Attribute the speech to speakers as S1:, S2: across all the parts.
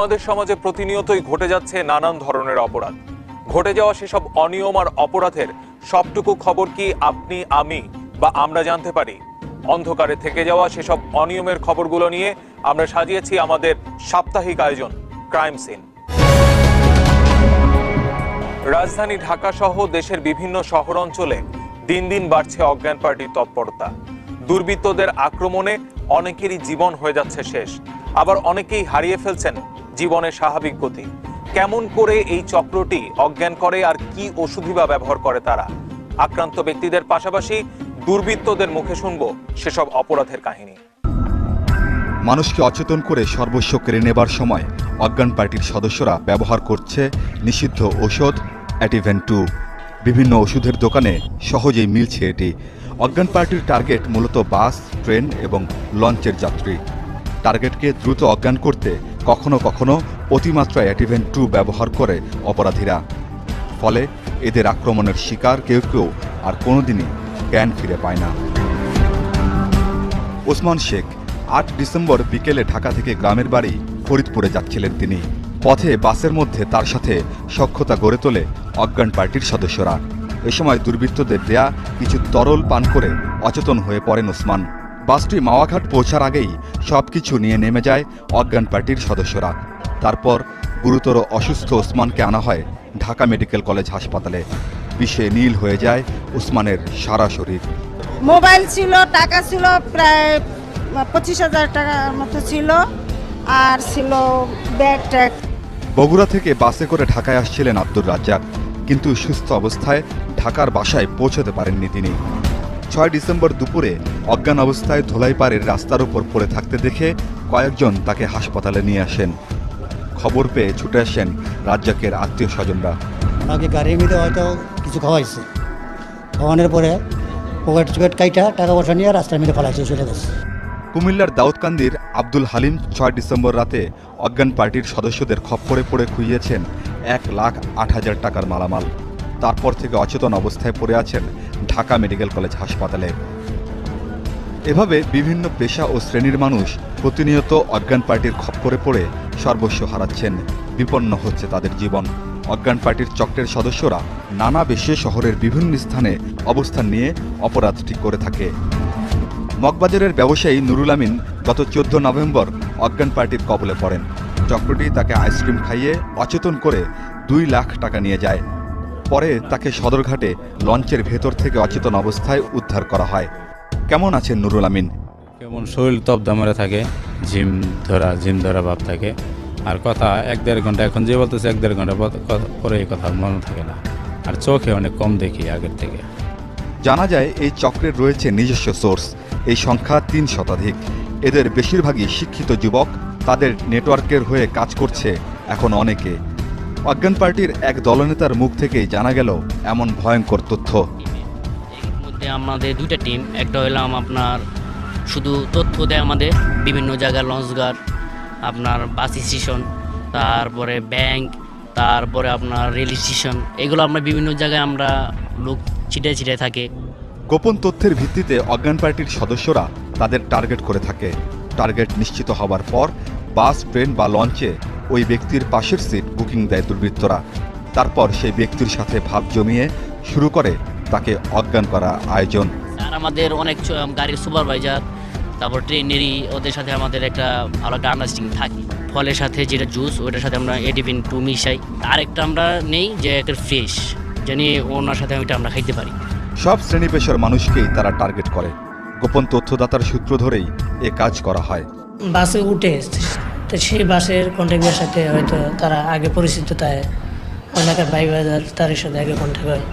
S1: আমাদের সমাজে প্রতিনিয়তই ঘটে যাচ্ছে নানান ধরনের অপরাধ। ঘটে যাওয়া সেসব অনিয়ম আর অপরাধের সবটুকু খবর কি আপনি, আমি বা আমরা জানতে পারি? অন্ধকারে থেকে যাওয়া সেসব অনিয়মের খবরগুলো নিয়ে আমরা সাজিয়েছি আমাদের সাপ্তাহিক আয়োজন ক্রাইম সিন রাজধানী ঢাকা সহ দেশের বিভিন্ন শহর অঞ্চলে দিন দিন বাড়ছে অজ্ঞান পার্টির তৎপরতা। দুর্বৃত্তদের আক্রমণে অনেকেরই জীবন হয়ে যাচ্ছে শেষ। আবার অনেকেই হারিয়ে ফেলছেন জীবনের স্বাভাবিক গতি। কেমন করে এই চক্রটি অজ্ঞান করে আর কি ওষুধই বা ব্যবহার করে তারা? আক্রান্ত ব্যক্তিদের পাশাপাশি দুর্বৃত্তদের মুখে শুনব সেসব অপরাধের কাহিনী।
S2: মানুষকে অচেতন করে সর্বস্ব কেড়ে নেবার সময় অজ্ঞান পার্টির সদস্যরা ব্যবহার করছে নিষিদ্ধ ঔষধ, অ্যাটিভেন টু। বিভিন্ন ওষুধের দোকানে সহজেই মিলছে এটি। অজ্ঞান পার্টির টার্গেট মূলত বাস, ট্রেন এবং লঞ্চের যাত্রী। টার্গেটকে দ্রুত অজ্ঞান করতে কখনো কখনো অতিমাত্রায় অ্যাটিভেন টু ব্যবহার করে অপরাধীরা। ফলে এদের আক্রমণের শিকার কেউ কেউ আর কোনোদিনই জ্ঞান ফিরে পায় না। ওসমান শেখ আট ডিসেম্বর বিকেলে ঢাকা থেকে গ্রামের বাড়ি ফরিদপুরে যাচ্ছিলেন তিনি। পথে বাসের মধ্যে তার সাথে সক্ষতা গড়ে তোলে অজ্ঞান পার্টির সদস্যরা। এ সময় দুর্বৃত্তদের দেয়া কিছু তরল পান করে অচেতন হয়ে পড়েন ওসমান। বাসটি মাওয়াঘাট পৌঁছার আগেই সবকিছু নিয়ে নেমে যায় অজ্ঞান পার্টির সদস্যরা। তারপর গুরুতর অসুস্থ ওসমানকে আনা হয় ঢাকা মেডিকেল কলেজ হাসপাতালে। বিষে নীল হয়ে যায় ওসমানের সারা শরীর।
S3: মোবাইল ছিল টাকা ছিল প্রায় পঁচিশ হাজার টাকার মতো ছিল আর ছিল ব্যাগ ট্যাগ।
S2: বগুড়া থেকে বাসে করে ঢাকায় আসছিলেন আব্দুর রাজ্জাক কিন্তু সুস্থ অবস্থায় ঢাকার বাসায় পৌঁছতে পারেননি তিনি। ছয় ডিসেম্বর দুপুরে অজ্ঞান অবস্থায় ধোলাইপাড়ের রাস্তার উপর পড়ে থাকতে দেখে কয়েকজন তাকে হাসপাতালে নিয়ে আসেন। খবর পেয়ে ছুটে আসেন রাজ্জাকের আত্মীয় স্বজনরা
S4: আগে গাড়ির মধ্যে হয়তো কিছু খাওয়াইছে। খাওয়ানোর পরে পকেট চকেট কাইটা টাকা পয়সা নিয়ে রাস্তার মধ্যে ফেলাইছে চলে গেছে।
S2: কুমিল্লার দাউদকান্দির আব্দুল হালিম ছয় ডিসেম্বর রাতে অজ্ঞান পার্টির সদস্যদের খপ্পরে পড়ে খুইয়েছেন এক লাখ আট হাজার টাকার মালামাল। তারপর থেকে অচেতন অবস্থায় পড়ে আছেন ঢাকা মেডিকেল কলেজ হাসপাতালে। এভাবে বিভিন্ন পেশা ও শ্রেণির মানুষ প্রতিনিয়ত অজ্ঞান পার্টির খপ্পরে পড়ে সর্বস্ব হারাচ্ছেন। বিপন্ন হচ্ছে তাদের জীবন। অজ্ঞান পার্টির চক্রের সদস্যরা নানা বেশে শহরের বিভিন্ন স্থানে অবস্থান নিয়ে অপরাধটি করে থাকে। মগবাজারের ব্যবসায়ী নুরুল আমিন গত চোদ্দ নভেম্বর অজ্ঞান পার্টির কবলে পড়েন। চক্রটি তাকে আইসক্রিম খাইয়ে অচেতন করে দুই লাখ টাকা নিয়ে যায়। পরে তাকে সদরঘাটে লঞ্চের ভেতর থেকে অচেতন অবস্থায় উদ্ধার করা হয়। কেমন আছেন নুরুল আমিন?
S5: কেমন? শরীর তবদা মেরে থাকে জিম ধরা জিম ধরা ভাব থাকে। আর কথা এক দেড় ঘণ্টা এখন যে বলতেছে এক দেড় ঘণ্টা পর- পরে এই কথা মনে থাকে না। আর চোখে অনেক কম দেখি আগের থেকে।
S2: জানা যায় এই চক্রের রয়েছে নিজস্ব সোর্স এই সংখ্যা তিন শতাধিক। এদের বেশিরভাগই শিক্ষিত যুবক তাদের নেটওয়ার্কের হয়ে কাজ করছে এখন অনেকে। অজ্ঞান পার্টির এক দলনেতার মুখ থেকেই জানা গেল এমন ভয়ঙ্কর তথ্য।
S6: মধ্যে আমাদের দুইটা টিম একটা হলাম আপনার শুধু তথ্য দেয় আমাদের বিভিন্ন জায়গায় লঞ্চঘাট আপনার বাস স্টেশন তারপরে ব্যাংক তারপরে আপনার রেল স্টেশন এগুলো আমরা বিভিন্ন জায়গায় আমরা লোক ছিটায় ছিটায় থাকে।
S2: গোপন তথ্যের ভিত্তিতে অজ্ঞান পার্টির সদস্যরা তাদের টার্গেট করে থাকে। টার্গেট নিশ্চিত হবার পর বাস ট্রেন বা লঞ্চে ওই ব্যক্তির পাশের সিট বুকিং দেয় দুর্বৃত্তরা। তারপর সেই ব্যক্তির সাথে ভাব জমিয়ে শুরু করে তাকে অজ্ঞান করা আয়োজন।
S6: আর আমাদের অনেক গাড়ির সুপারভাইজার তারপর ট্রেনেরই ওদের সাথে আমাদের একটা ভালো একটা আন্ডারস্ট্যান্ডিং থাকে। ফলের সাথে যেটা জুস ওটার সাথে আমরা এডিভিন টু মিশাই। আরেকটা আমরা নেই যে একটা ফ্রেশ জানি ওনার সাথে ওইটা আমরা খাইতে পারি।
S2: সব শ্রেণি পেশার মানুষকেই তারা টার্গেট করে। গোপন তথ্যদাতার সূত্র ধরেই এ কাজ করা হয়।
S7: বাসে উঠে তো সেই বাসের কন্ট্রাক্টের সাথে হয়তো তারা আগে পরিচিত তাই অনেকের ভাই বাজার তাদের সাথে আগে কন্ট্যাক্ট হয়।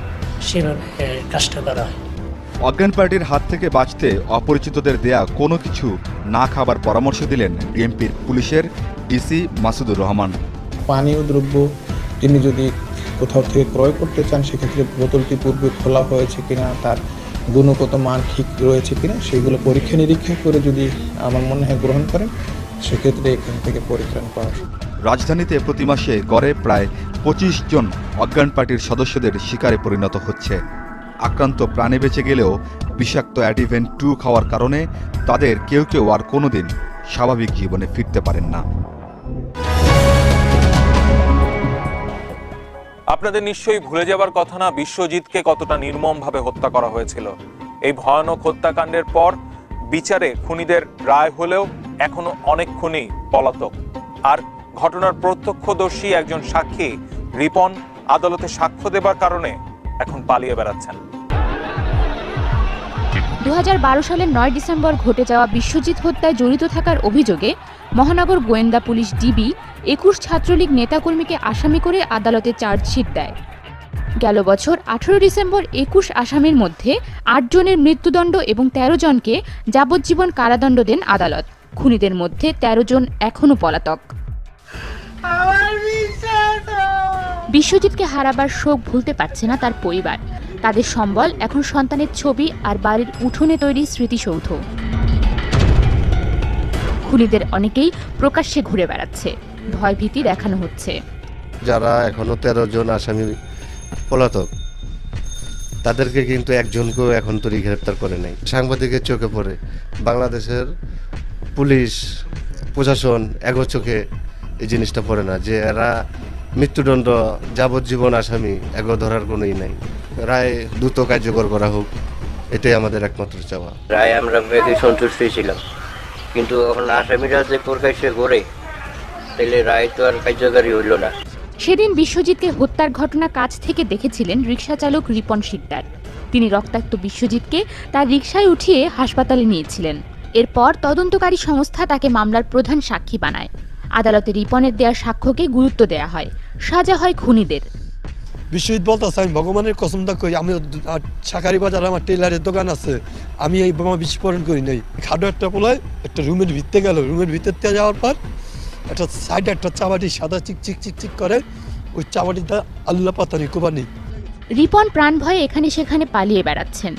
S7: সেভাবে কাজটা করা হয়।
S2: অজ্ঞান পার্টির হাত থেকে বাঁচতে অপরিচিতদের দেয়া কোনো কিছু না খাবার পরামর্শ দিলেন বিএনপির পুলিশের ডিসি মাসুদুর রহমান।
S8: পানীয় দ্রব্য তিনি যদি কোথাও থেকে ক্রয় করতে চান সেক্ষেত্রে বোতলটি পূর্বে খোলা হয়েছে কিনা তার গুণগত মান ঠিক রয়েছে কিনা সেগুলো পরীক্ষা নিরীক্ষা করে যদি আমার মনে হয় গ্রহণ করেন সেক্ষেত্রে এখান থেকে পরিত্রাণ পাওয়া
S2: রাজধানীতে প্রতি মাসে গড়ে প্রায় পঁচিশ জন অজ্ঞান পার্টির সদস্যদের শিকারে পরিণত হচ্ছে। আক্রান্ত প্রাণে বেঁচে গেলেও বিষাক্ত অ্যাডিভেন টু খাওয়ার কারণে তাদের কেউ কেউ আর কোনোদিন স্বাভাবিক জীবনে ফিরতে পারেন না।
S1: আপনাদের নিশ্চয়ই ভুলে যাবার কথা না বিশ্বজিৎকে কতটা নির্মমভাবে হত্যা করা হয়েছিল। এই ভয়ানক হত্যাকাণ্ডের পর বিচারে খুনিদের রায় হলেও এখনও অনেক খুনি পলাতক। আর ঘটনার প্রত্যক্ষদর্শী একজন সাক্ষী রিপন আদালতে সাক্ষ্য দেবার কারণে এখন পালিয়ে বেড়াচ্ছেন।
S9: দু হাজার বারো সালের নয় ডিসেম্বর ঘটে যাওয়া বিশ্বজিৎ হত্যায় জড়িত থাকার অভিযোগে মহানগর গোয়েন্দা পুলিশ ডিবি একুশ ছাত্রলীগ নেতাকর্মীকে আসামি করে আদালতে চার্জশিট দেয়। গেল বছর আঠেরো ডিসেম্বর একুশ আসামির মধ্যে আটজনের মৃত্যুদণ্ড এবং ১৩ জনকে যাবজ্জীবন কারাদণ্ড দেন আদালত। খুনিদের মধ্যে ১৩ জন এখনও পলাতক। বিশ্বজিৎকে হারাবার শোক ভুলতে পারছে না তার পরিবার। তাদের সম্বল এখন সন্তানের ছবি আর বাড়ির উঠোনে তৈরি স্মৃতিসৌধ। খুনিদের অনেকেই প্রকাশ্যে ঘুরে বেড়াচ্ছে। ভয়ভীতি দেখানো হচ্ছে।
S10: যারা এখনও তেরো জন আসামি পলাতক তাদেরকে কিন্তু একজনকেও এখন তৈরি গ্রেপ্তার করে নাই। সাংবাদিকের চোখে পড়ে বাংলাদেশের পুলিশ প্রশাসন এগো চোখে এই জিনিসটা পড়ে না যে এরা মৃত্যুদণ্ড যাবজ্জীবন আসামি এগো ধরার কোনোই নাই। রায় দ্রুত কার্যকর করা হোক এটাই আমাদের একমাত্র চাওয়া।
S11: রায় আমরা মেঘে সন্তুষ্ট ছিলাম কিন্তু এখন আসামিরা যে প্রকাশ্যে ঘোরে তাহলে রায় তো আর কার্যকারী হইল না।
S9: সেদিন বিশ্বজিৎকে হত্যার ঘটনা কাছ থেকে দেখেছিলেন রিক্সা চালক রিপন শিকদার। তিনি রক্তাক্ত বিশ্বজিৎকে তার রিক্সায় উঠিয়ে হাসপাতালে নিয়েছিলেন। এরপর তদন্তকারী সংস্থা তাকে মামলার প্রধান সাক্ষী বানায়। আদালতে রিপনের দেওয়া সাক্ষ্যকে গুরুত্ব দেয়া হয়। সাজা হয় খুনিদের।
S12: বিশ্বজিৎ বলতেছে আমি ভগবানের কসমটা করি আমি শাকারি বাজার আমার টেলারের দোকান আছে। আমি এই বোমা বিস্ফোরণ করি নাই। খাটো একটা পোলায় একটা রুমের ভিতরে গেল। রুমের ভিতর থেকে যাওয়ার পর একটা সাইডে একটা চাবাটি সাদা চিক চিক চিক চিক করে। ওই চাবাটিটা আল্লাহ পাতানি কোপানি।
S9: রিপন প্রাণ ভয়ে এখানে সেখানে পালিয়ে বেড়াচ্ছেন।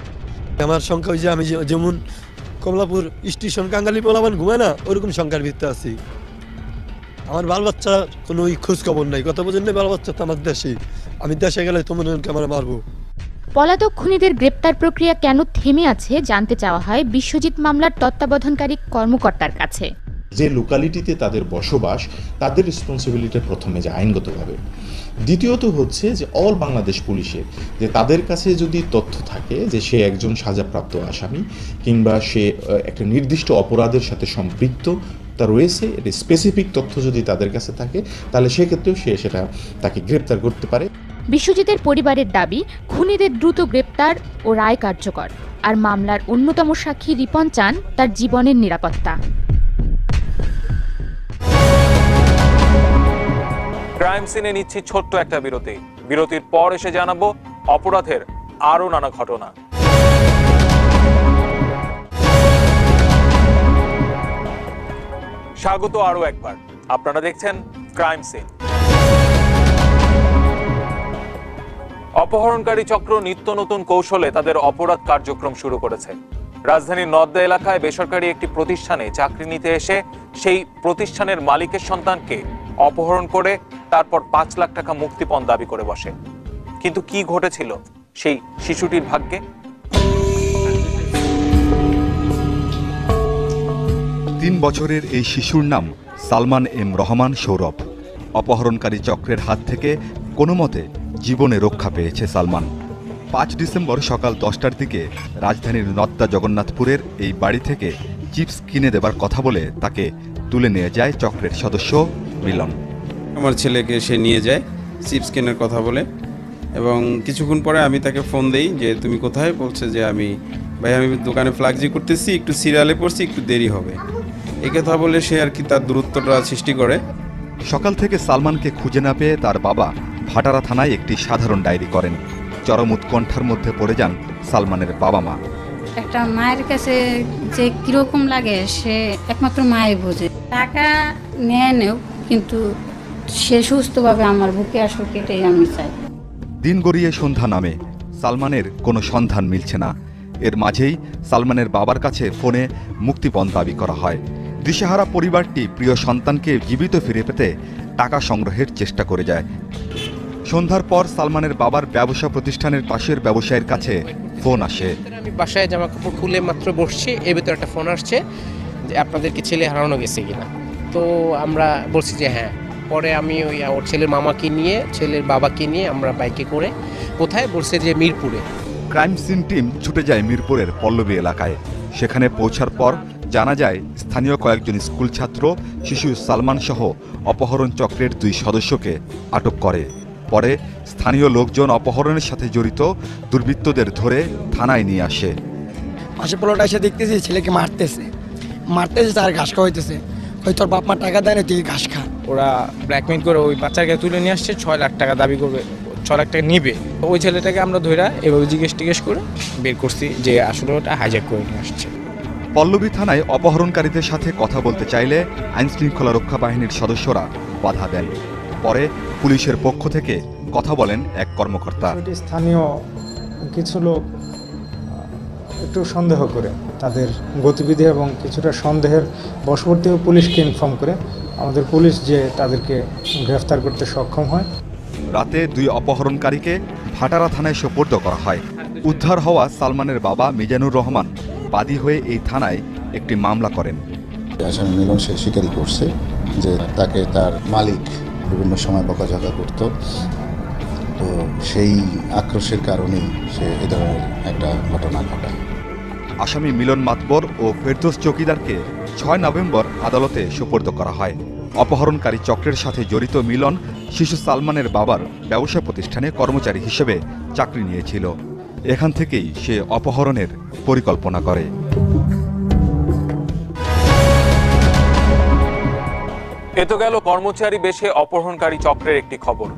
S12: আমার সংখ্যা ওই যে আমি যেমন কমলাপুর স্টেশন কাঙ্গালি পোলাবান ঘুমায় না ওরকম সংখ্যার ভিত্তে আছি। আমার বাল বাচ্চা কোনো ওই খোঁজ খবর নাই। কথা বোঝেন না বাল বাচ্চা তো আমার দেশে আমি দেশে গেলে তোমার আমার মারবো।
S9: পলাতক খুনিদের গ্রেপ্তার প্রক্রিয়া কেন থেমে আছে জানতে চাওয়া হয় বিশ্বজিৎ মামলার তত্ত্বাবধানকারী কর্মকর্তার কাছে।
S13: যে লোকালিটিতে তাদের বসবাস তাদের রেসপন্সিবিলিটি প্রথমে যে আইনগতভাবে। দ্বিতীয়ত হচ্ছে যে অল বাংলাদেশ পুলিশের, যে তাদের কাছে যদি তথ্য থাকে যে সে একজন সাজাপ্রাপ্ত আসামি কিংবা সে একটা নির্দিষ্ট অপরাধের সাথে সম্পৃক্ত, তা রয়েছে, এটি স্পেসিফিক তথ্য যদি তাদের কাছে থাকে, তাহলে সেক্ষেত্রেও সে সেটা তাকে গ্রেপ্তার করতে পারে।
S9: বিশ্বজিতের পরিবারের দাবি, খুনিদের দ্রুত গ্রেপ্তার ও রায় কার্যকর, আর মামলার অন্যতম সাক্ষী রিপন চান তার জীবনের নিরাপত্তা।
S1: ক্রাইম সিনে নিচ্ছি ছোট্ট একটা বিরতি। বিরতির পর এসে জানাব অপরাধের আরও নানা ঘটনা। স্বাগত আরও একবার। আপনারা দেখছেন ক্রাইম সিন। অপহরণকারী চক্র নিত্য নতুন কৌশলে তাদের অপরাধ কার্যক্রম শুরু করেছে। রাজধানীর নদ্দা এলাকায় বেসরকারি একটি প্রতিষ্ঠানে চাকরি নিতে এসে সেই প্রতিষ্ঠানের মালিকের সন্তানকে অপহরণ করে তারপর পাঁচ লাখ টাকা মুক্তিপণ দাবি করে বসে। কিন্তু কি ঘটেছিল সেই শিশুটির ভাগ্যে?
S2: তিন বছরের এই শিশুর নাম সালমান এম রহমান সৌরভ। অপহরণকারী চক্রের হাত থেকে কোনো মতে জীবনে রক্ষা পেয়েছে সালমান। পাঁচ ডিসেম্বর সকাল দশটার দিকে রাজধানীর নদ্দা জগন্নাথপুরের এই বাড়ি থেকে চিপস কিনে দেবার কথা বলে তাকে তুলে নিয়ে যায় চক্রের সদস্য মিলন।
S5: আমার ছেলেকে সে নিয়ে যায় চিপস কেনার কথা বলে। এবং কিছুক্ষণ পরে আমি তাকে ফোন দেই যে তুমি কোথায়? বলছে যে আমি ভাই আমি দোকানে ফ্লাক্সি করতেছি একটু সিরিয়ালে পড়ছি একটু দেরি হবে। এই কথা বলে সে আর কি তার দূরত্বটা সৃষ্টি করে।
S2: সকাল থেকে সালমানকে খুঁজে না পেয়ে তার বাবা ভাটারা থানায় একটি সাধারণ ডায়েরি করেন। চরম উৎকণ্ঠার মধ্যে পড়ে যান সালমানের বাবা মা।
S3: একটা মায়ের কাছে যে কীরকম লাগে সে একমাত্র মায়ে বোঝে। টাকা নেয় নেও কিন্তু সে সুস্থভাবে আমার বুকে আসুক এটাই আমি চাই।
S2: দিন গড়িয়ে সন্ধ্যা নামে। সালমানের কোনো সন্ধান মিলছে না। এর মাঝেই সালমানের বাবার কাছে ফোনে মুক্তিপণ দাবি করা হয়। দিশেহারা পরিবারটি প্রিয় সন্তানকে জীবিত ফিরে পেতে টাকা সংগ্রহের চেষ্টা করে যায়। সন্ধ্যার পর সালমানের বাবার ব্যবসা প্রতিষ্ঠানের পাশের ব্যবসায়ীর কাছে ফোন আসে।
S11: আমি বাসায় জামা কাপড় খুলে মাত্র বসছি এর ভিতরে একটা ফোন আসছে যে আপনাদের কি ছেলে হারানো গেছে কিনা? তো আমরা বলছি যে হ্যাঁ।
S14: পরে আমি ওই ওর ছেলের মামাকে নিয়ে ছেলের বাবাকে নিয়ে আমরা বাইকে করে কোথায়? বলছে যে মিরপুরে।
S2: ক্রাইম সিন টিম ছুটে যায় মিরপুরের পল্লবী এলাকায়। সেখানে পৌঁছার পর জানা যায় স্থানীয় কয়েকজন স্কুল ছাত্র শিশু সালমান সহ অপহরণ চক্রের দুই সদস্যকে আটক করে। পরে স্থানীয় লোকজন অপহরণের সাথে জড়িত দুর্বৃত্তদের ধরে থানায় নিয়ে আসে।
S15: পাশে পোলোটা এসে দেখতেছি ছেলেকে মারতেছে। মারতেছে তার ঘাস খাওয়াইতেছে। ওই তোর বাপ মা টাকা দেয় না তুই ঘাস খা।
S14: ওরা ব্ল্যাকমেল করে ওই বাচ্চাকে তুলে নিয়ে আসছে ছয় লাখ টাকা দাবি করবে ছয় লাখ টাকা নিবে। ওই ছেলেটাকে আমরা ধইরা এভাবে জিজ্ঞেস টিজ্ঞেস করে বের করছি যে আসলে ওটা হাইজ্যাক করে নিয়ে আসছে।
S2: পল্লবী থানায় অপহরণকারীদের সাথে কথা বলতে চাইলে আইনশৃঙ্খলা রক্ষা বাহিনীর সদস্যরা বাধা দেন। পরে পুলিশের পক্ষ থেকে কথা বলেন এক কর্মকর্তা।
S16: স্থানীয় কিছু লোক একটু সন্দেহ করে তাদের গতিবিধি এবং কিছুটা সন্দেহের বশবর্তী হয়ে পুলিশকে ইনফর্ম করে আমাদের পুলিশ যে তাদেরকে গ্রেফতার করতে সক্ষম হয়।
S2: রাতে দুই অপহরণকারীকে ভাটারা থানায় সোপর্দ করা হয়। উদ্ধার হওয়া সালমানের বাবা মিজানুর রহমান বাদী হয়ে এই থানায় একটি মামলা করেন।
S17: আসামি মিলন সে স্বীকারই করছে যে তাকে তার মালিক বিভিন্ন সময় বকাঝকা করত। তো সেই আক্রোশের কারণেই সে এ ধরনের একটা ঘটনা ঘটায়।
S2: আসামি মিলন মাতবর ও ফেরদোস চৌকিদারকে ছয় নভেম্বর আদালতে সোপর্দ করা হয়। অপহরণকারী চক্রের সাথে জড়িত মিলন শিশু সালমানের বাবার ব্যবসা প্রতিষ্ঠানে কর্মচারী হিসেবে চাকরি নিয়েছিল। এখান থেকেই সে অপহরণের পরিকল্পনা করে।
S1: এ তো গেল কর্মচারী বেশে অপহরণকারী চক্রের একটি খবর।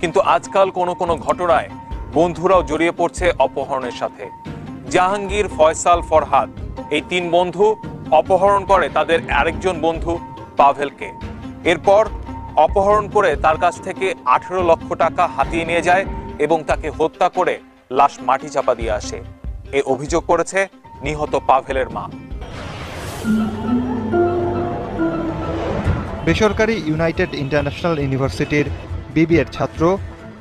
S1: কিন্তু আজকাল কোনো কোনো ঘটনায় বন্ধুরাও জড়িয়ে পড়ছে অপহরণের সাথে। জাহাঙ্গীর ফয়সাল ফরহাদ। এই তিন বন্ধু অপহরণ করে তাদের আরেকজন বন্ধু পাভেলকে। এরপর অপহরণ করে তার কাছ থেকে আঠেরো লক্ষ টাকা হাতিয়ে নিয়ে যায় এবং তাকে হত্যা করে লাশ মাটি চাপা দিয়ে আসে। এ অভিযোগ করেছে নিহত পাভেলের মা।
S18: বেসরকারি ইউনাইটেড ইন্টারন্যাশনাল ইউনিভার্সিটির বিবিএর ছাত্র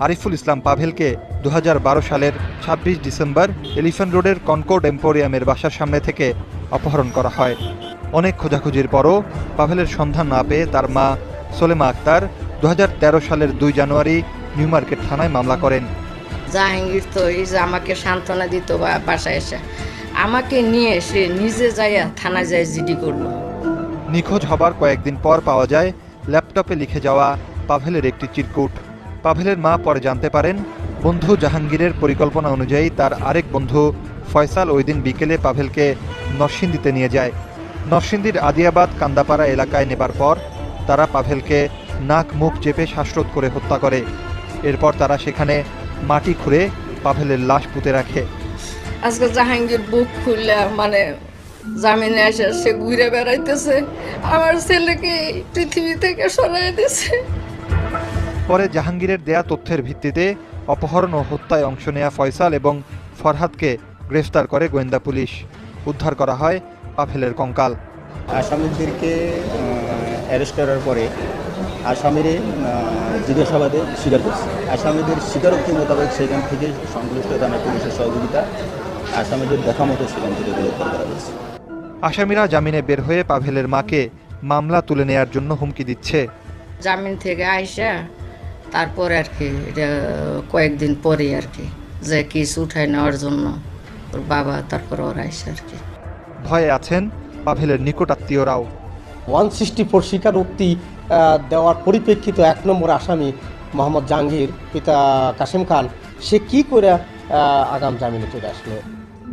S18: আরিফুল ইসলাম পাভেলকে দু হাজার বারো সালের ২৬ ডিসেম্বর এলিফ্যান্ট রোডের কনকোর্ড এম্পোরিয়ামের বাসার সামনে থেকে অপহরণ করা হয়। অনেক খোঁজাখুঁজির পরও পাভেলের সন্ধান না পেয়ে তার মা সোলেমা আক্তার দু হাজার তেরো সালের দুই জানুয়ারি নিউ মার্কেট থানায় মামলা করেন।
S19: জাহাঙ্গীর তো এই যে আমাকে সান্ত্বনা দিত বা বাসায় এসে আমাকে নিয়ে সে নিজে যাইয়া থানায় যায় জিডি করল।
S18: নিখোঁজ হবার কয়েকদিন পর পাওয়া যায় ল্যাপটপে লিখে যাওয়া পাভেলের একটি চিরকুট। পাভেলের মা পরে জানতে পারেন, বন্ধু জাহাঙ্গীরের পরিকল্পনা অনুযায়ী তার আরেক বন্ধু ফয়সাল ওই দিন বিকেলে পাভেলকে নরসিংদীতে নিয়ে যায়। নরসিংদীর আদিয়াবাদ কান্দাপাড়া এলাকায় নেবার পর তারা পাভেলকে নাক মুখ চেপে শ্বাসরোধ করে হত্যা করে। এরপর তারা সেখানে মাটি খুঁড়ে পাভেলের লাশ পুঁতে রাখে।
S19: আজকে জাহাঙ্গীর বুক খুললে মানে জামিনে এসে সে ঘুরে বেড়াইতেছে। আমার ছেলেকে পৃথিবী থেকে সরাই দিছে।
S18: পরে জাহাঙ্গীরের দেয়া তথ্যের ভিত্তিতে অপহরণ ও হত্যায় অংশ নেয়া ফয়সাল এবং ফরহাদকে গ্রেফতার করে গোয়েন্দা পুলিশ। উদ্ধার করা হয় পাফেলের কঙ্কাল।
S20: আসামিদেরকে অ্যারেস্ট করার পরে আসামিরে জিজ্ঞাসাবাদে স্বীকার করছে। আসামিদের স্বীকারোক্তি মোতাবেক সেখান থেকে সংশ্লিষ্ট থানা পুলিশের সহযোগিতা আসামিদের দেখা মতো সেখান থেকে গ্রেপ্তার করা হয়েছে।
S18: আসামিরা জামিনে বের হয়ে পাভেলের মাকে মামলা তুলে নেয়ার জন্য হুমকি দিচ্ছে।
S19: জামিন থেকে আইসা তারপর আর কি এটা কয়েকদিন পরে আর কি যে কেস উঠায় নেওয়ার জন্য ওর বাবা তারপর ওর আইসা আর কি।
S18: ভয়ে আছেন পাভেলের নিকটাত্মীয়রাও
S21: ওয়ান সিক্সটি ফোর স্বীকারোক্তি দেওয়ার পরিপ্রেক্ষিত এক নম্বর আসামি মোহাম্মদ জাহাঙ্গীর পিতা কাসেম খান সে কি করে আগাম জামিনে চলে আসলো?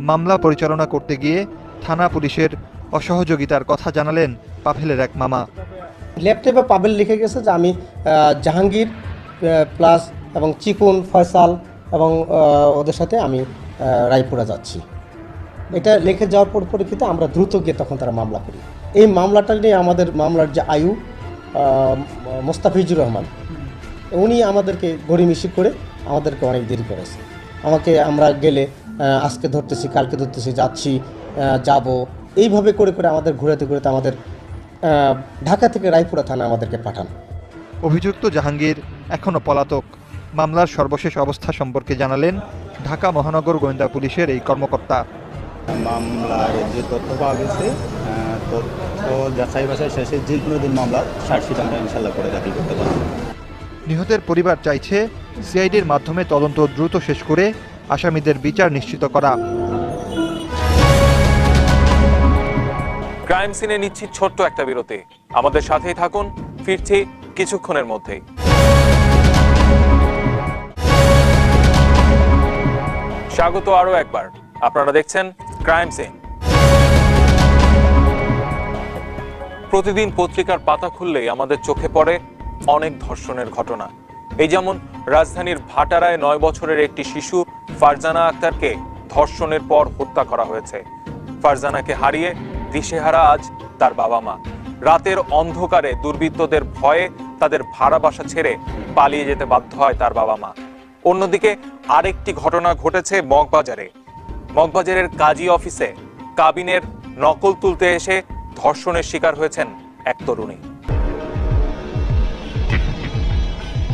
S18: মামলা পরিচালনা করতে গিয়ে থানা পুলিশের অসহযোগিতার কথা জানালেন পাভেলের এক মামা।
S21: ল্যাপটপে পাবেল লিখে গেছে যে আমি জাহাঙ্গীর প্লাস এবং চিকুন, ফয়সাল এবং ওদের সাথে আমি রায়পুরা যাচ্ছি। এটা লিখে যাওয়ার পর পরিপ্রেক্ষিতে আমরা দ্রুত গিয়ে তখন তারা মামলা করি। এই মামলাটা নিয়ে আমাদের মামলার যে আয়ু মোস্তাফিজুর রহমান, উনি আমাদেরকে গড়িমিশি করে আমাদেরকে অনেক দেরি করেছে। আমাকে আমরা গেলে আজকে ধরতেছি, কালকে ধরতেছি, যাচ্ছি যাব। এইভাবে করে করে আমাদের ঘুরাতে ঘুরাতে আমাদের ঢাকা থেকে রায়পুরা থানা আমাদেরকে পাঠান।
S18: অভিযুক্ত জাহাঙ্গীর এখনও পলাতক। মামলার সর্বশেষ অবস্থা সম্পর্কে জানালেন ঢাকা মহানগর গোয়েন্দা পুলিশের এই কর্মকর্তা।
S20: মামলায় যে তথ্য পাওয়া গেছে তথ্য যাচাই বাছাই শেষে যে কোনো দিন মামলা আমরা ইনশাল্লাহ করে দাখিল করতে পারব।
S18: নিহতের পরিবার চাইছে সিআইডির মাধ্যমে তদন্ত দ্রুত শেষ করে আসামিদের বিচার নিশ্চিত করা।
S1: ক্রাইম সিনে নিচ্ছি ছোট্ট একটা বিরতি। আমাদের সাথেই থাকুন ফিরছি কিছুক্ষণের মধ্যেই। স্বাগত আরও একবার। আপনারা দেখছেন ক্রাইম সিন প্রতিদিন পত্রিকার পাতা খুললেই আমাদের চোখে পড়ে অনেক ধর্ষণের ঘটনা। এই যেমন রাজধানীর ভাটারায় নয় বছরের একটি শিশু ফারজানা আক্তারকে ধর্ষণের পর হত্যা করা হয়েছে। ফারজানাকে হারিয়ে দিশেহারা আজ তার বাবা মা। রাতের অন্ধকারে দুর্বৃত্তদের ভয়ে তাদের ভাড়া বাসা ছেড়ে পালিয়ে যেতে বাধ্য হয় তার বাবা মা। অন্যদিকে আরেকটি ঘটনা ঘটেছে মগবাজারে। মগবাজারের কাজী অফিসে কাবিনের নকল তুলতে এসে ধর্ষণের শিকার হয়েছেন এক তরুণী।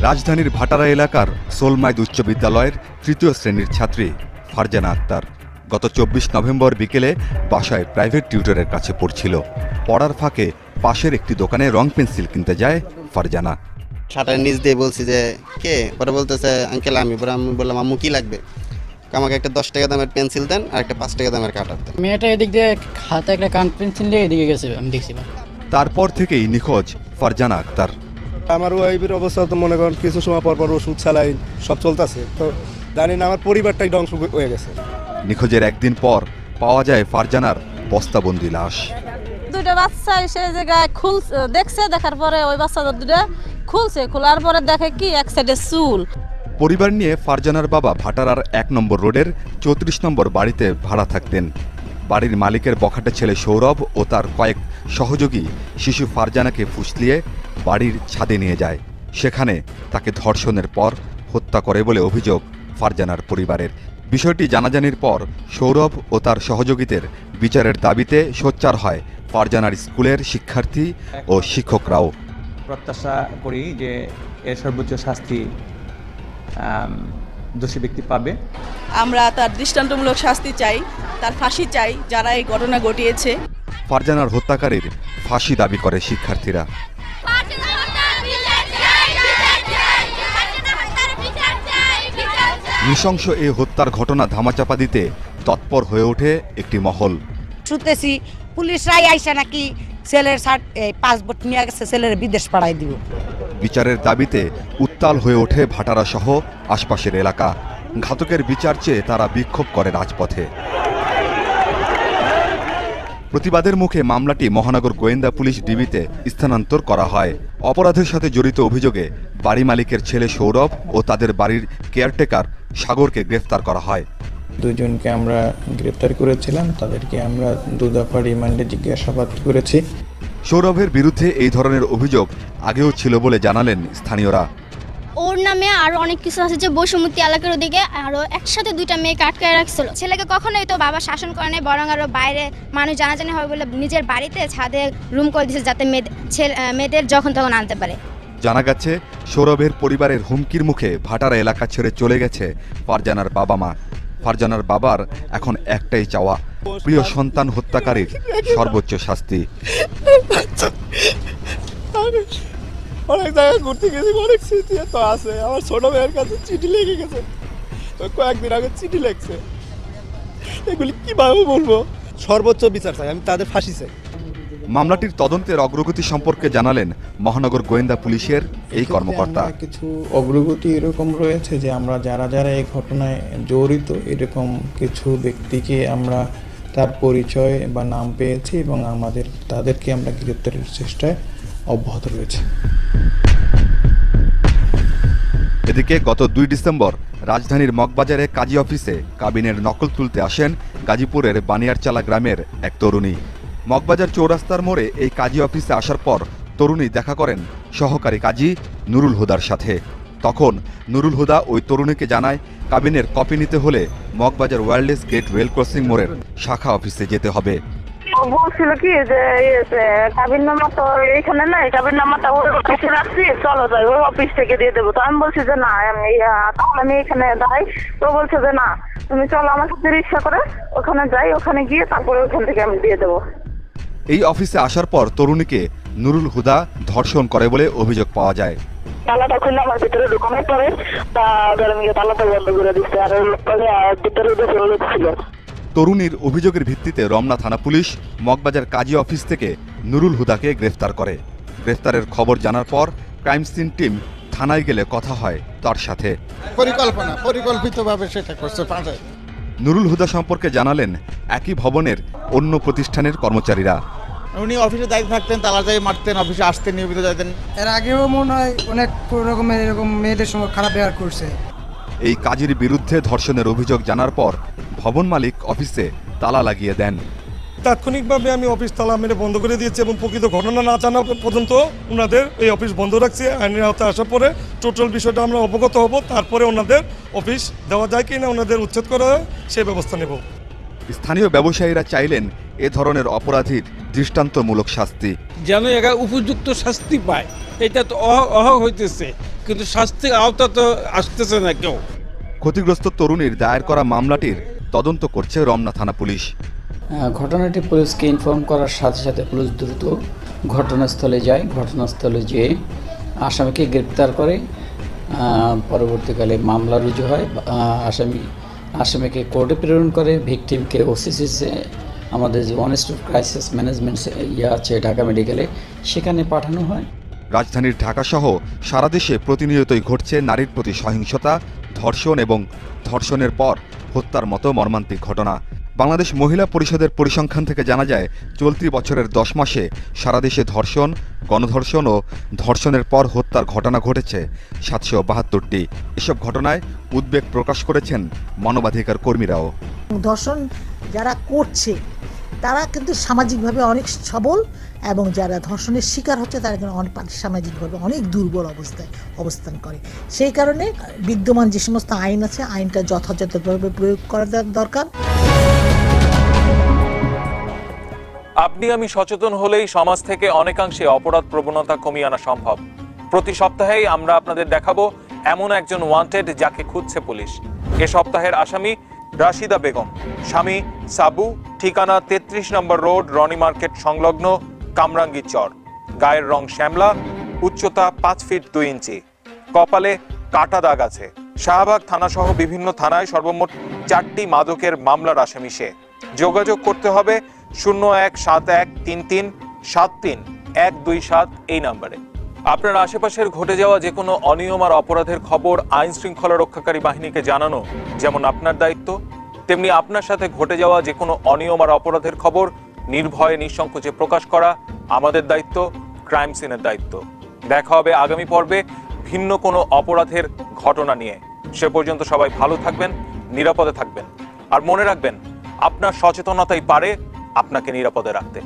S2: রাজধানীর ভাটারা এলাকার সোলমাইদ উচ্চ বিদ্যালয়ের তৃতীয় শ্রেণির ছাত্রী ফারজানা আক্তার গত চব্বিশ নভেম্বর বিকেলে বাসায় প্রাইভেট টিউটরের কাছে পড়ছিল। পড়ার ফাঁকে পাশের একটি দোকানে রং পেন্সিল কিনতে যায় ফারজানা।
S22: শাটার নিচ দিয়ে বলছি যে কে? পরে বলতেছে আঙ্কেল আমি। পরে আমি বললাম আম্মু কি লাগবে? আমাকে একটা দশ টাকা দামের পেন্সিল দেন আর একটা পাঁচ টাকা দামের কাটার দেন।
S23: মেয়েটা এদিক দিয়ে হাতে একটা কান পেন্সিল দিয়ে এদিকে গেছে আমি দেখছি
S2: তারপর থেকেই নিখোঁজ ফারজানা আক্তার।
S24: আমার ওয়াইফের অবস্থা তো মনে করেন কিছু সময় পর পর ওষুধ স্যালাইন সব চলতেছে। তো জানি না আমার পরিবারটাই ধ্বংস হয়ে গেছে।
S2: নিখোঁজের একদিন পর পাওয়া যায় ফারজানার বস্তাবন্দি লাশ।
S25: দুইটা বাচ্চা এসে জায়গায় খুল দেখছে দেখার পরে ওই বাচ্চা দুটো খুলছে, খোলার পরে দেখে কি, এক সাইডে চুল।
S2: পরিবার নিয়ে ফারজানার বাবা ভাটারার এক নম্বর রোডের চৌত্রিশ নম্বর বাড়িতে ভাড়া থাকতেন। বাড়ির মালিকের বখাটে ছেলে সৌরভ ও তার কয়েক সহযোগী শিশু ফারজানাকে ফুসলিয়ে বাড়ির ছাদে নিয়ে যায়। সেখানে তাকে ধর্ষণের পর হত্যা করে বলে অভিযোগ ফারজানার পরিবারের। বিষয়টি জানাজানির পর সৌরভ ও তার সহযোগীদের বিচারের দাবিতে সোচ্চার হয় ফারজানার স্কুলের শিক্ষার্থী ও শিক্ষকরাও।
S26: প্রত্যাশা করি যে এর সর্বোচ্চ শাস্তি দোষী ব্যক্তি পাবে।
S27: আমরা তার দৃষ্টান্তমূলক শাস্তি চাই তার ফাঁসি চাই যারা এই ঘটনা ঘটিয়েছে।
S2: ফারজানার হত্যাকারীর ফাঁসি দাবি করে শিক্ষার্থীরা। নৃশংস এই হত্যার ঘটনা ধামাচাপা দিতে তৎপর হয়ে ওঠে একটি মহল।
S28: শুনতেছি পুলিশরাই আইসা নাকি ছেলের সার্ট পাসপোর্ট নিয়ে গেছে, ছেলের বিদেশ পাঠাই দিব।
S2: বিচারের দাবিতে উত্তাল হয়ে ওঠে ভাটারা সহ আশপাশের এলাকা। ঘাতকের বিচার চেয়ে তারা বিক্ষোভ করে রাজপথে। প্রতিবাদের মুখে মামলাটি মহানগর গোয়েন্দা পুলিশ ডিবিতে স্থানান্তর করা হয়। অপরাধের সাথে জড়িত অভিযোগে বাড়ি মালিকের ছেলে সৌরভ ও তাদের বাড়ির কেয়ারটেকার সাগরকে গ্রেফতার করা হয়।
S8: দুজনকে আমরা গ্রেপ্তার করেছিলাম তাদেরকে আমরা দু দফা রিমান্ডে জিজ্ঞাসাবাদ করেছি।
S2: সৌরভের বিরুদ্ধে এই ধরনের অভিযোগ আগেও ছিল বলে জানালেন স্থানীয়রা।
S29: ওর নামে আরও অনেক কিছু আছে যে বৈষম্যতি এলাকার ওদিকে আরও একসাথে দুইটা মেয়েকে আটকায় রাখছিল। ছেলেকে কখনোই তো বাবা শাসন করে নাই বরং আরও বাইরে মানুষ জানাজানি হবে বলে নিজের বাড়িতে ছাদে রুম করে দিয়েছে যাতে মেয়েদের ছেলে- মেয়েদের যখন তখন আনতে পারে।
S2: জানা গেছে সৌরভের পরিবারের হুমকির মুখে ভাটারা এলাকা ছেড়ে চলে গেছে ফারজানার বাবা মা। ফারজানার বাবার এখন একটাই চাওয়া প্রিয় সন্তান হত্যাকারীর সর্বোচ্চ শাস্তি।
S24: অনেক জায়গায় ঘুরতে গেছি অনেক স্মৃতি তো আছে। আমার ছোট ভাইয়ের কাছে চিঠি লেগে গেছে। তো কয়েকদিন আগে চিঠি লেগছে এগুলি কীভাবে বলব? সর্বোচ্চ বিচার চাই আমি তাদের ফাঁসি চাই।
S2: মামলাটির তদন্তের অগ্রগতি সম্পর্কে জানালেন মহানগর গোয়েন্দা পুলিশের এই কর্মকর্তা।
S8: কিছু অগ্রগতি এরকম রয়েছে যে আমরা যারা যারা এই ঘটনায় জড়িত এরকম কিছু ব্যক্তিকে আমরা তার পরিচয় বা নাম পেয়েছি এবং আমাদের তাদেরকে আমরা গ্রেপ্তারের চেষ্টায় অব্যাহত রয়েছে।
S2: এদিকে গত দুই ডিসেম্বর রাজধানীর মগবাজারে কাজী অফিসে কাবিনের নকল তুলতে আসেন গাজীপুরের বানিয়ারচালা গ্রামের এক তরুণী। মগবাজার চৌরাস্তার মোড়ে এই কাজী অফিসে আসার পর তরুণী দেখা করেন সহকারী কাজী নুরুল হুদার সাথে। তখন নুরুল হুদা ওই তরুণীকে জানায়, কাবিনের কপি নিতে হলে Moghbazar wireless gate rail crossing মোড়ের শাখা অফিসে যেতে হবে।
S30: ও বলছিল কি যে কাবির নামা তো এইখানে ওই অফিসে রাখছি চলো অফিস থেকে দিয়ে দেবো। আমি বলছি যে, না তাহলে আমি এখানে দাঁড়াই তো বলছে যে, না, তুমি চলো আমার সাথে রিক্সা করে, ওখানে যাই, ওখানে গিয়ে তারপরে ওখান থেকে আমি দিয়ে দেবো।
S2: এই অফিসে আসার পর তরুণীকে নুরুল হুদা ধর্ষণ করে বলে অভিযোগ পাওয়া যায়।
S30: তালাটা খুললে আমার ভিতরে ঢুকানোর পরে তালাটা বন্ধ করে দিচ্ছে। আর ওই লোকটাকে আর ভিতরে ছিল
S2: তরুণীর অভিযোগের ভিত্তিতে রমনা থানা পুলিশ মগবাজার কাজী অফিস থেকে নুরুল হুদাকে গ্রেফতার করে। গ্রেফতারের খবর জানার পর ক্রাইম সিন টিম থানায় গেলে কথা হয় তার সাথে।
S31: পরিকল্পনা পরিকল্পিতভাবে সেটা করছে
S2: নুরুল হুদা সম্পর্কে জানালেন একই ভবনের অন্য প্রতিষ্ঠানের কর্মচারীরা।
S31: উনি অফিসে দায়িত্ব থাকতেন তালা যাই মারতেন অফিসে আসতেন নিয়মিত যাইতেন।
S15: এর আগেও মনে হয় অনেক রকমের এরকম মেয়েদের সঙ্গে খারাপ ব্যবহার করছে।
S2: এই কাজের বিরুদ্ধে ধর্ষণের অভিযোগ জানার পর ভবন মালিক অফিসে তালা লাগিয়ে দেন।
S32: তাৎক্ষণিকভাবে আমি অফিস তালা মেরে বন্ধ করে দিয়েছি এবং প্রকৃত ঘটনা না জানা পর্যন্ত ওনাদের এই অফিস বন্ধ রাখছি। আইনের আওতায় আসার পরে টোটাল বিষয়টা আমরা অবগত হব তারপরে ওনাদের অফিস দেওয়া যায় কি না ওনাদের উচ্ছেদ করা হয় সেই ব্যবস্থা নেব।
S2: স্থানীয় ব্যবসায়ীরা চাইলেন এ ধরনের অপরাধীর দৃষ্টান্তমূলক শাস্তি।
S33: যেন এরা উপযুক্ত শাস্তি পায় এটা তো অহ- হইতেছে কিন্তু শাস্তির আওতা তো আসতেছে না কেউ।
S2: ক্ষতিগ্রস্ত তরুণীর দায়ের করা মামলাটির তদন্ত করছে রমনা থানা পুলিশ।
S23: ঘটনাটি পুলিশকে ইনফর্ম করার সাথে সাথে পুলিশ দ্রুত ঘটনাস্থলে যায়। ঘটনাস্থলে যেয়ে আসামিকে গ্রেপ্তার করে পরবর্তীকালে মামলা রুজু হয় আসামি আসামিকে কোর্টে প্রেরণ করে, ভিকটিমকে ওসিসিসে আমাদের যে ওয়ান স্টপ ক্রাইসিস ম্যানেজমেন্ট ইয়ে আছে ঢাকা মেডিকেলে, সেখানে পাঠানো হয়।
S2: রাজধানীর ঢাকাসহ সারা দেশে প্রতিনিয়তই ঘটছে নারীর প্রতি সহিংসতা, ধর্ষণ এবং ধর্ষণের পর হত্যার মতো মর্মান্তিক ঘটনা। বাংলাদেশ মহিলা পরিষদের পরিসংখ্যান থেকে জানা যায়, চলতি বছরের দশ মাসে সারা দেশে ধর্ষণ, গণধর্ষণ ও ধর্ষণের পর হত্যার ঘটনা ঘটেছে সাতশো বাহাত্তরটি। এসব ঘটনায় উদ্বেগ প্রকাশ করেছেন মানবাধিকার কর্মীরাও।
S34: ধর্ষণ যারা করছে তারা কিন্তু সামাজিকভাবে অনেক সবল এবং যারা ধর্ষণের শিকার হচ্ছে তারা কিন্তু অনেক সামাজিকভাবে অনেক দুর্বল অবস্থায় অবস্থান করে। সেই কারণে বিদ্যমান যে সমস্ত আইন আছে আইনটা যথাযথভাবে প্রয়োগ করা দর- দরকার।
S1: আপনি আমি সচেতন হলেই সমাজ থেকে অনেকাংশে অপরাধ প্রবণতা কমিয়ে আনা সম্ভব। প্রতি সপ্তাহেই আমরা আপনাদের দেখাবো এমন একজন ওয়ান্টেড যাকে খুঁজছে পুলিশ। এ সপ্তাহের আসামি রাশিদা বেগম। স্বামী সাবু, ঠিকানা তেত্রিশ নম্বর রোড, রনি মার্কেট সংলগ্ন কামরাঙ্গি চর। গায়ের রং শ্যামলা, উচ্চতা পাঁচ ফিট দুই ইঞ্চি। কপালে কাটা দাগ আছে। শাহবাগ থানাসহ বিভিন্ন থানায় সর্বমোট চারটি মাদকের মামলার আসামি সে। যোগাযোগ করতে হবে শূন্য এক সাত এক তিন তিন সাত তিন এক দুই সাত এই নম্বরে। আপনার আশেপাশের ঘটে যাওয়া যে কোনো অনিয়ম আর অপরাধের খবর আইন শৃঙ্খলা রক্ষাকারী বাহিনীকে জানানো, যেমন আপনার দায়িত্ব, তেমনি আপনার সাথে ঘটে যাওয়া যে কোনো অনিয়ম আর অপরাধের খবর, নির্ভয়ে, নিঃসংকোচে প্রকাশ করা আমাদের দায়িত্ব, ক্রাইম সিনের দায়িত্ব। দেখা হবে আগামী পর্বে ভিন্ন কোনো অপরাধের ঘটনা নিয়ে। সে পর্যন্ত সবাই ভালো থাকবেন, নিরাপদে থাকবেন। আর মনে রাখবেন, আপনার সচেতনতাই পারে আপনাকে নিরাপদে রাখতে।